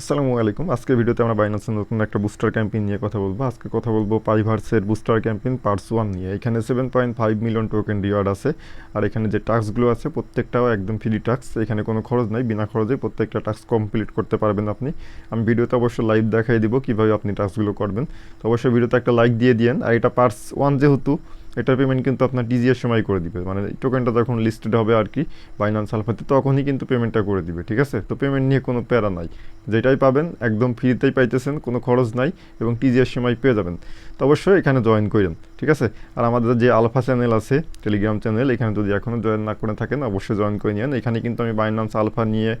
আসসালামু আলাইকুম। আজকে ভিডিওতে আমরা বাইনান্সের নতুন একটা বুস্টার ক্যাম্পেইন নিয়ে কথা বলব। আজকে কথা বলব পাইভার্সের বুস্টার ক্যাম্পেইন পার্টস ওয়ান নিয়ে। এখানে seven point five million token reward আছে। আর এখানে যে টাস্কগুলো আছে, প্রত্যেকটাও একদম ফ্রি টাস্ক এখানে কোনো খরচ নাই, বিনা খরচে প্রত্যেকটা টাস্ক কমপ্লিট করতে পারবেন আপনি। আমি ভিডিওতে অবশ্যই লাইভ দেখাই দিব কীভাবে আপনি টাস্কগুলো করবেন। তো অবশ্যই ভিডিওতে একটা লাইক দিয়ে দিয়েন। আর এটা পার্টস ওয়ান যেহেতু এটার পেমেন্ট কিন্তু আপনার টিজিএর সময় করে দিবে। মানে টোকেনটা যখন লিস্টেড হবে আর কি বাইনান্স আলফাতে তখনই কিন্তু পেমেন্টটা করে দিবে, ঠিক আছে? তো পেমেন্ট নিয়ে কোনো প্যারা নাই। যেটাই পাবেন, একদম ফ্রিতেই পাইতেছেন, কোনো খরচ নাই এবং টিজিএর সময় পেয়ে যাবেন। তো অবশ্যই এখানে জয়েন করেন, ঠিক আছে? আর আমাদের যে আলফা চ্যানেল আছে টেলিগ্রাম চ্যানেল এখানে যদি এখনও জয়েন না করে থাকেন, অবশ্যই জয়েন করে নিন এখানে কিন্তু আমি বাইনান্স আলফা নিয়ে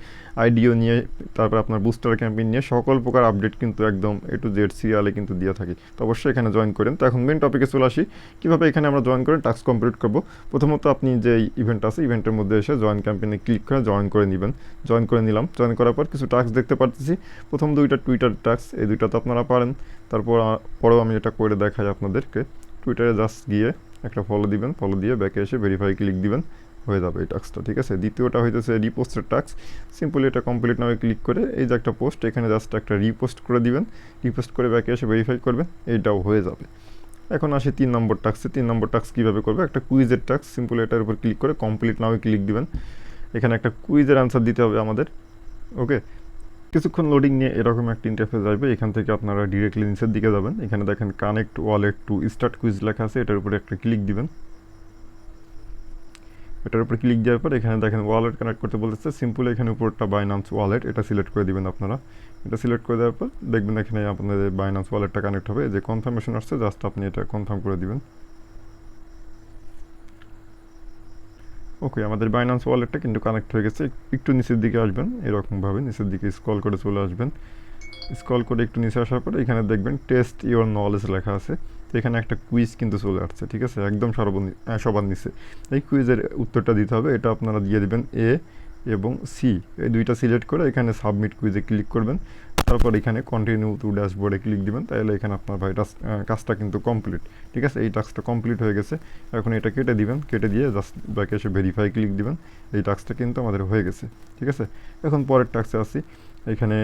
আইডিও নিয়ে, তারপর আপনার বুস্টার ক্যাম্পেইন নিয়ে, সকল প্রকার আপডেট কিন্তু একদম এ টু জেড সিরিয়ালে কিন্তু দিয়ে থাকি। তো অবশ্যই এখানে জয়েন করেন। তো এখন মেন টপিকে চলে আসি। কীভাবে এখানে আমরা জয়েন করে টাস্ক কমপ্লিট করব। প্রথমত আপনি যে ইভেন্ট আছে ইভেন্টের মধ্যে এসে জয়েন ক্যাম্পেইনে ক্লিক করে জয়েন করে নেবেন। জয়েন করে নিলাম। জয়েন করার পর কিছু টাস্ক দেখতে পারতেছি। প্রথম দুইটা টুইটার টাস্ক এই দুইটা তো আপনারা পারেন। তারপর পরেও আমি এটা করে দেখাই আপনাদেরকে টুইটারে জাস্ট গিয়ে একটা ফলো দিবেন। ফলো দিয়ে ব্যাকে এসে ভেরিফাই ক্লিক দিবেন। হয়ে যাবে এই টাস্কটা ঠিক আছে? দ্বিতীয়টা হইতেছে রিপোস্টের টাস্ক সিম্পলি এটা কমপ্লিট নামে ক্লিক করে এই যে একটা পোস্ট এখানে জাস্ট একটা রিপোস্ট করে দিবেন। রিপোস্ট করে ব্যাকে এসে ভেরিফাই করবেন। এইটাও হয়ে যাবে। এখন আসে তিন নম্বর টাস্কে তিন নম্বর টাস্ক কীভাবে করবে? একটা কুইজের টাস্ক সিম্পল এটার উপর ক্লিক করে কমপ্লিট নাও ক্লিক দিবেন। এখানে একটা কুইজের অ্যান্সার দিতে হবে আমাদের। ওকে কিছুক্ষণ লোডিং নিয়ে এরকম একটা ইন্টারফেস আসবে। এখান থেকে আপনারা ডিরেক্টলি নিচের দিকে যাবেন। এখানে দেখেন connect wallet to start quiz লেখা আছে। এটার উপরে একটা ক্লিক দিবেন। এটার উপরে ক্লিক দেওয়ার পর এখানে দেখেন ওয়ালেট কানেক্ট করতে বলতেছে। সিম্পল এখানে উপরটা বাইনান্স ওয়ালেট এটা সিলেক্ট করে দিবেন আপনারা। এটা সিলেক্ট করে দেওয়ার পর দেখবেন এখানে আপনাদের বাইনান্স ওয়ালেটটা কানেক্ট হবে। যে কনফার্মেশন আসছে জাস্ট আপনি এটা কনফার্ম করে দিবেন। ওকে আমাদের বাইনান্স ওয়ালেটটা কিন্তু কানেক্ট হয়ে গেছে। একটু নিচের দিকে আসবেন, এরকমভাবে নিচের দিকে স্ক্রল করে চলে আসবেন। স্ক্রল করে একটু নিচে আসার পরে এখানে দেখবেন টেস্ট ইওর নলেজ লেখা আছে। তো এখানে একটা কুইজ কিন্তু চলে আসছে ঠিক আছে? একদম সর্বনি আহ, সবার নিচে। এই কুইজের উত্তরটা দিতে হবে এটা আপনারা দিয়ে দিবেন এ এবং সি এই দুইটা সিলেক্ট করে এখানে সাবমিট কুইজে ক্লিক করবেন। তারপর এখানে কন্টিনিউ টু ড্যাশবোর্ডে ক্লিক দিবেন তাহলে এখানে আপনার ভাই কাজটা কিন্তু কমপ্লিট ঠিক আছে? এই টাস্কটা কমপ্লিট হয়ে গেছে। এখন এটা কেটে দিবেন কেটে দিয়ে জাস্ট ব্যাকে এসে ভেরিফাই ক্লিক দিবেন। এই টাস্কটা কিন্তু আমাদের হয়ে গেছে। ঠিক আছে? এখন পরের টাস্কে আসি। এখানে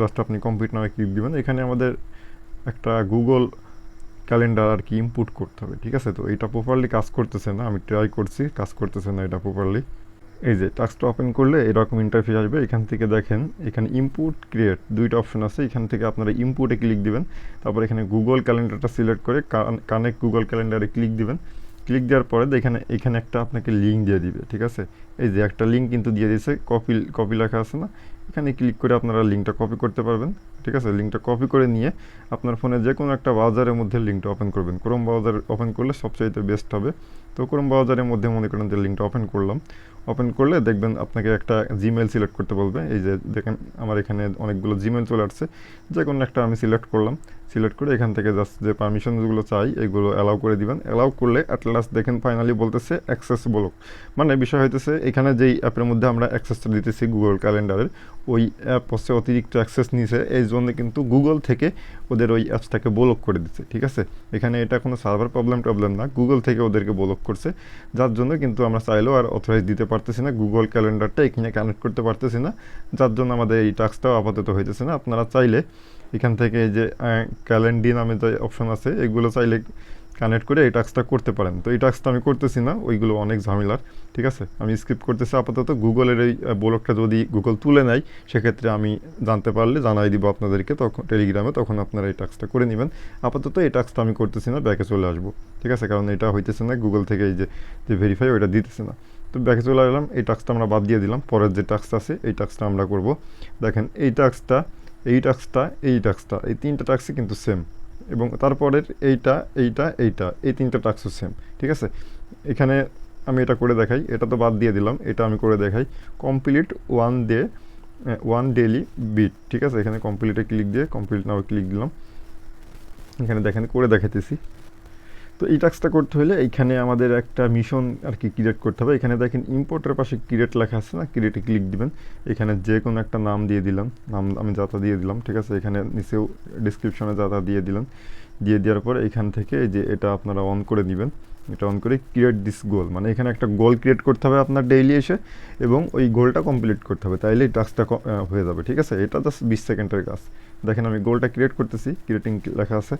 জাস্ট আপনি কমপ্লিট নামে ক্লিক দিবেন। এখানে আমাদের একটা গুগল ক্যালেন্ডার আর কি ইনপুট করতে হবে, ঠিক আছে? তো এটা প্রপারলি কাজ করতেছে না, আমি ট্রাই করছি, কাজ করতেছে না এটা প্রপারলি এই যে টাস্কটা ওপেন করলে এরকম ইন্টারফেস আসবে। এখান থেকে দেখেন, এখানে ইনপুট ক্রিয়েট দুইটা অপশন আছে। এখান থেকে আপনারা ইনপুটে ক্লিক দিবেন। তারপর এখানে গুগল ক্যালেন্ডারটা সিলেক্ট করে কানেক্ট গুগল ক্যালেন্ডারে ক্লিক দিবেন। ক্লিক দেওয়ার পরে এখানে এখানে একটা আপনাকে লিঙ্ক দিয়ে দিবে, ঠিক আছে? এই যে, একটা লিঙ্ক কিন্তু দিয়ে দিয়েছে কপি কপি লেখা আছে না? এখানে ক্লিক করে আপনারা লিঙ্কটা কপি করতে পারবেন, ঠিক আছে? লিঙ্কটা কপি করে নিয়ে আপনার ফোনে যে কোনো একটা ব্রাউজারের মধ্যে লিঙ্কটা ওপেন করবেন। ক্রোম ব্রাউজার ওপেন করলে সবচাইতে বেস্ট হবে। তো ক্রোম ব্রাউজারের মধ্যে মনে করেন যে লিঙ্কটা ওপেন করলাম। ওপেন করলে দেখবেন আপনাকে একটা জিমেল সিলেক্ট করতে বলবে। এই যে দেখেন, আমার এখানে অনেকগুলো জিমেল চলে আসছে। যে কোনো একটা আমি সিলেক্ট করলাম। সিলেক্ট করে এখান থেকে জাস্ট যে পারমিশনগুলো চাই, এগুলো অ্যালাউ করে দিবেন। অ্যালাউ করলে অ্যাট লাস্ট দেখেন ফাইনালি বলতেছে অ্যাক্সেস বলক মানে বিষয় হইতেছে, এখানে যেই অ্যাপের মধ্যে আমরা অ্যাক্সেসটা দিতেছি গুগল ক্যালেন্ডারের ওই অ্যাপ হচ্ছে অতিরিক্ত অ্যাক্সেস নিয়েছে, এই জন্য কিন্তু গুগল থেকে ওদের ওই অ্যাপসটাকে ব্লক করে দিচ্ছে, ঠিক আছে? এখানে এটা কোনো সার্ভার প্রবলেম টবলেম না গুগল থেকে ওদেরকে ব্লক করছে, যার জন্য কিন্তু আমরা চাইলেও আর অথরাইজ দিতে পারতেছি না গুগল ক্যালেন্ডারটা এখানে কানেক্ট করতে পারতেছি না, যার জন্য আমাদের এই টাস্কটাও আপাতত হইতেছে না। আপনারা চাইলে এখান থেকে যে ক্যালেন্ডি নামে যে অপশন আছে, এগুলো চাইলে কানেক্ট করে এই টাস্কটা করতে পারেন। তো এই টাস্কটা আমি করতেছি না, ওইগুলো অনেক ঝামেলার, ঠিক আছে? আমি স্কিপ করতেছি, আপাতত গুগলের এই ব্লকটা যদি গুগল তুলে নেয়, সেক্ষেত্রে আমি জানতে পারলে জানাই দিব আপনাদেরকে, তখন টেলিগ্রামে তখন আপনারা এই টাস্কটা করে নেবেন। আপাতত এই টাস্কটা আমি করতেছি না, ব্যাকে চলে আসব, ঠিক আছে? কারণ এটা হইতেছে না গুগল থেকে এই যে ভেরিফাই ওইটা দিতেছে না। তো ব্যাকে চলে আসলাম এই টাস্কটা আমরা বাদ দিয়ে দিলাম, পরের যে টাস্কটা আছে, এই টাস্কটা আমরা করব। দেখেন, এই টাস্কটা এই টাস্কটা এই টাস্কটা এই তিনটা টাস্কই কিন্তু সেম এবং তারপরের এইটা এইটা এইটা, এই তিনটা টাস্কও সেম ঠিক আছে? এখানে আমি এটা করে দেখাই, এটা তো বাদ দিয়ে দিলাম, এটা আমি করে দেখাই। Complete one day one daily beat ঠিক আছে? এখানে কমপ্লিটে ক্লিক দিয়ে কমপ্লিট নাও ক্লিক দিলাম। এখানে দেখেন, করে দেখাইতেছি। তো এই টাস্কটা করতে হলে এইখানে আমাদের একটা মিশন আর কি ক্রিয়েট করতে হবে। এখানে দেখেন ইম্পোর্টের পাশে ক্রিয়েট লেখা আছে না? ক্রিয়েটে ক্লিক দিবেন। এখানে যে কোনো একটা নাম দিয়ে দিলাম। নাম আমি যাতা দিয়ে দিলাম, ঠিক আছে? এখানে নিচেও ডিসক্রিপশনে যাতা দিয়ে দিলাম। দিয়ে দেওয়ার পর এখান থেকে যে এটা আপনারা অন করে নেবেন এটা অন করে ক্রিয়েট দিস গোল মানে এখানে একটা গোল ক্রিয়েট করতে হবে আপনার ডেইলি এসে এবং ওই গোলটা কমপ্লিট করতে হবে। তাইলে এই টাস্কটা হয়ে যাবে, ঠিক আছে? এটা জাস্ট বিশ সেকেন্ডের কাজ। দেখেন আমি গোলটা ক্রিয়েট করতেছি। ক্রিয়েটিং লেখা আছে।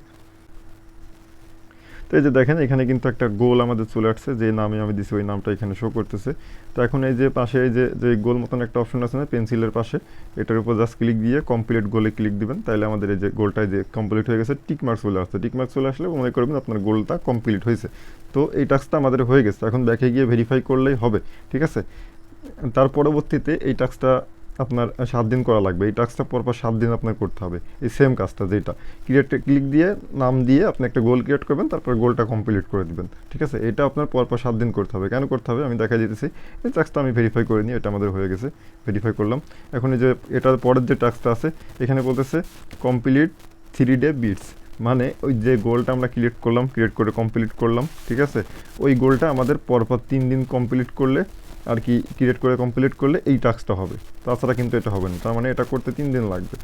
তো এই যে দেখেন, এখানে কিন্তু একটা গোল আমাদের চলে আসছে, যে নামে আমি দিছি, ওই নামটা এখানে শো করতেছে। তো এখন এই যে পাশে, এই যে গোল মতন একটা অপশন আছে না পেন্সিলের পাশে, এটার উপর জাস্ট ক্লিক দিয়ে কমপ্লিট গোলে ক্লিক দিবেন। তাহলে আমাদের এই যে গোলটা যে কমপ্লিট হয়ে গেছে টিক মার্ক চলে আসছে। টিক মার্ক চলে আসলে মনে করবেন আপনার গোলটা কমপ্লিট হয়েছে। তো এই টাস্কটা আমাদের হয়ে গেছে। এখন ব্যাকে গিয়ে ভেরিফাই করলেই হবে, ঠিক আছে? তার পরবর্তীতে এই টাস্কটা আপনার সাত দিন করা লাগবে। এই টাস্কটা পরপর সাত দিন আপনার করতে হবে। এই সেম কাজটা যেটা। ক্রিয়েট ক্লিক দিয়ে, নাম দিয়ে আপনি একটা গোল ক্রিয়েট করবেন, তারপর গোলটা কমপ্লিট করে দিবেন। ঠিক আছে? এটা আপনার পরপর সাত দিন করতে হবে। কেন করতে হবে? আমি দেখা দিতেছি। এই টাস্কটা আমি ভেরিফাই করে নিই, এটা আমাদের হয়ে গেছে। ভেরিফাই করলাম। এখন এই যে, এটার পরের যে টাস্কটা আছে, এখানে বলতেছে কমপ্লিট থ্রি ডে বিটস মানে ওই যে গোলটা আমরা ক্রিয়েট করলাম ক্রিয়েট করে কমপ্লিট করলাম। ঠিক আছে? ওই গোলটা আমাদের পরপর তিন দিন কমপ্লিট করলে আর কি ক্রিয়েট করে কমপ্লিট করলে এই টাস্কটা হবে। তাছাড়া কিন্তু এটা হবে না। তার মানে এটা করতে তিন দিন লাগবে।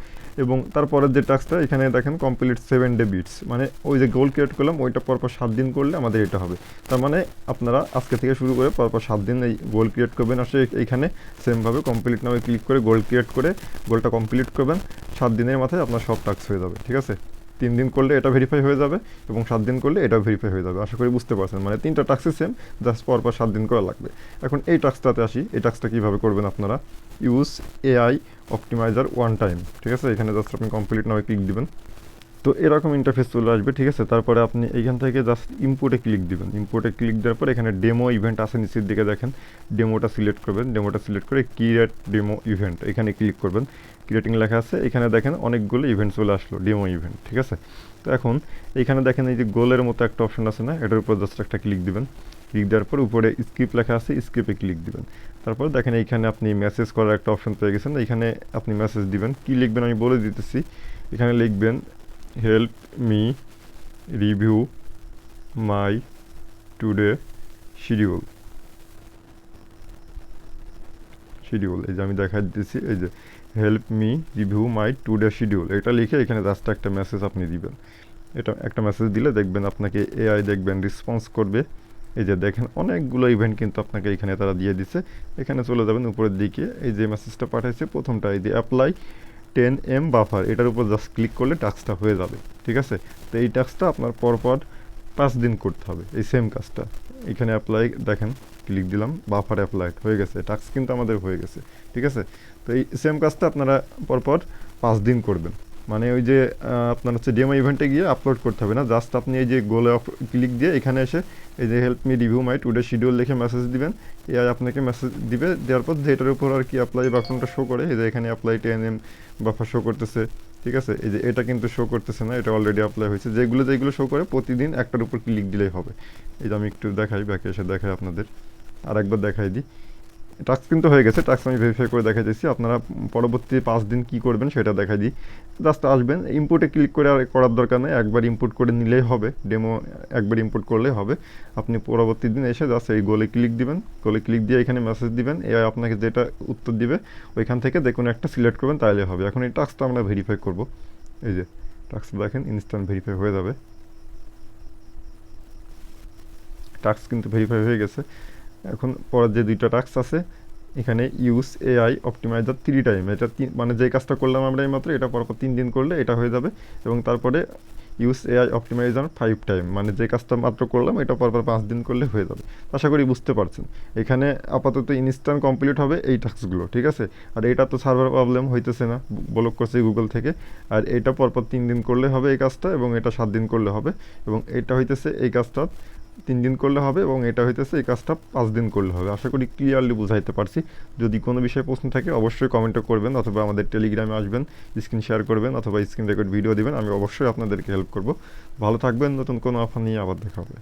এবং তারপরের যে টাস্কটা এখানে দেখেন কমপ্লিট সেভেন ডে বিটস মানে ওই যে গোল ক্রিয়েট করলাম, ওইটা পরপর সাত দিন করলে আমাদের এটা হবে। তার মানে আপনারা আজকে থেকে শুরু করে পরপর সাত দিন এই গোল ক্রিয়েট করবেন। আসলে এইখানে সেমভাবে কমপ্লিট নামে ক্লিক করে গোল ক্রিয়েট করে গোলটা কমপ্লিট করবেন। সাত দিনের মাথায় আপনার সব টাস্ক হয়ে যাবে। ঠিক আছে? তিন দিন করলে এটা ভেরিফাই হয়ে যাবে এবং সাত দিন করলে এটা ভেরিফাই হয়ে যাবে। আশা করি বুঝতে পারছেন। মানে তিনটা টাস্কই সেম জাস্ট পর পর সাত দিন করা লাগবে। এখন এই টাক্সটাতে আসি। এই টাস্কটা কীভাবে করবেন আপনারা? Use AI optimiser one time ঠিক আছে? এখানে জাস্ট আপনি কমপ্লিট নামে ক্লিক দিবেন। তো এরকম ইন্টারফেস চলে আসবে, ঠিক আছে? তারপরে আপনি এইখান থেকে জাস্ট ইম্পোর্টে ক্লিক দিবেন। ইম্পোর্টে ক্লিক দেওয়ার পর এখানে ডেমো ইভেন্ট আছে নিচের দিকে দেখেন। ডেমোটা সিলেক্ট করবেন। ডেমোটা সিলেক্ট করে ক্রিয়েট ডেমো ইভেন্ট এখানে ক্লিক করবেন। ক্রিয়েটিং লেখা আছে। এখানে দেখেন অনেকগুলো ইভেন্ট চলে আসলো ডেমো ইভেন্ট ঠিক আছে? তো এখন এখানে দেখেন এই যে গোলের মতো একটা অপশন আছে না, এটার উপর জাস্ট একটা ক্লিক দিবেন। ক্লিক দেওয়ার পর উপরে স্ক্রিপ লেখা আছে স্ক্রিপে ক্লিক দিবেন। তারপর দেখেন এইখানে আপনি মেসেজ করার একটা অপশন পেয়ে গেছেন। এখানে আপনি মেসেজ দিবেন। কি লিখবেন আমি বলে দিতেছি। এখানে লিখবেন help me review my today schedule schedule এই যে আমি দেখা দিতেছি, এই যে help me review my today schedule এটা লিখে এখানে জাস্ট একটা মেসেজ আপনি দিবেন। এটা একটা মেসেজ দিলে দেখবেন আপনাকে এআই দেখবেন রেসপন্স করবে। এই যে দেখেন, অনেকগুলো ইভেন্ট কিন্তু আপনাকে এখানে তারা দিয়ে দিছে এখানে চলে যাবেন উপরের দিকে। এই যে মেসেজটা পাঠাইছে, প্রথমটা এই যে অ্যাপ্লাই টেন এম বাফার এটার উপর জাস্ট ক্লিক করলে টাস্কটা হয়ে যাবে, ঠিক আছে? তো এই টাস্কটা আপনার পরপর পাঁচ দিন করতে হবে, এই সেম কাজটা। এখানে অ্যাপ্লাই দেখেন ক্লিক দিলাম বাফার অ্যাপ্লাই হয়ে গেছে টাস্ক কিন্তু আমাদের হয়ে গেছে, ঠিক আছে? তো এই সেম কাজটা আপনারা পরপর পাঁচ দিন করবেন। মানে ওই যে আপনার হচ্ছে ডেমো ইভেন্টে গিয়ে আপলোড করতে হবে না? জাস্ট আপনি এই যে গোলে অফ ক্লিক দিয়ে এখানে এসে এই যে help me review my today schedule লিখে মেসেজ দিবেন। এআই আপনাকে মেসেজ দিবে, দেওয়ার পর যেটার উপর আর কি অ্যাপ্লাই বাটনটা শো করে, এই যে এখানে apply ten M buffer show করতেছে, ঠিক আছে? এই যে এটা কিন্তু শো করতেছে না, এটা অলরেডি অ্যাপ্লাই হয়েছে। যেগুলো যেগুলো শো করে প্রতিদিন একটার উপর ক্লিক দিলেই হবে। এই যে আমি একটু দেখাই ব্যাকে এসে দেখাই আপনাদের। আর একবার দেখাই দিই। টাস্ক কিন্তু হয়ে গেছে টাস্ক আমি ভেরিফাই করে দেখা দিচ্ছি। আপনারা পরবর্তী পাঁচ দিন কি করবেন সেটা দেখা দিই। জাস্ট আসবেন ইম্পোর্টে ক্লিক করে আর করার দরকার নেই। একবার ইম্পোর্ট করে নিলেই হবে ডেমো একবার ইম্পোর্ট করলেই হবে। আপনি পরবর্তী দিন এসে জাস্ট এই গোলে ক্লিক দিবেন। গোলে ক্লিক দিয়ে এখানে মেসেজ দিবেন, এ আপনাকে যেটা উত্তর দিবে, ওইখান থেকে যে কোনো একটা সিলেক্ট করবেন তাহলে হবে। এখন এই টাস্কটা আমরা ভেরিফাই করব। এই যে টাস্ক দেখেন ইনস্ট্যান্ট ভেরিফাই হয়ে যাবে। টাস্ক কিন্তু ভেরিফাই হয়ে গেছে। এখন পরের যে দুইটা টাস্ক আছে, এখানে use AI optimiser three time এটা মানে যে কাজটা করলাম আমরা এইমাত্র এটা পরপর তিন দিন করলে এটা হয়ে যাবে। এবং তারপরে use AI optimiser five time মানে যে কাজটা মাত্র করলাম, এটা পরপর পাঁচ দিন করলে হয়ে যাবে। আশা করি বুঝতে পারছেন। এখানে আপাতত ইনস্ট্যান্ট কমপ্লিট হবে এই টাস্কগুলো ঠিক আছে? আর এটা তো সার্ভার প্রবলেম হইতেছে না ব্লক করছে গুগল থেকে। আর এটা পরপর তিন দিন করলে হবে এই কাজটা, এবং এটা সাত দিন করলে হবে। এবং এটা হইতেছে এই কাজটা তিন দিন করলে হবে এবং এটা হইতেছে এই কাজটা পাঁচ দিন করলে হবে। আশা করি ক্লিয়ারলি বুঝাইতে পারছি। যদি কোনো বিষয়ে প্রশ্ন থাকে অবশ্যই কমেন্টও করবেন অথবা আমাদের টেলিগ্রামে আসবেন স্ক্রিন শেয়ার করবেন অথবা স্ক্রিন রেকর্ড ভিডিও দেবেন, আমি অবশ্যই আপনাদেরকে হেল্প করব। ভালো থাকবেন, নতুন কোনো অফার নিয়ে আবার দেখা হবে।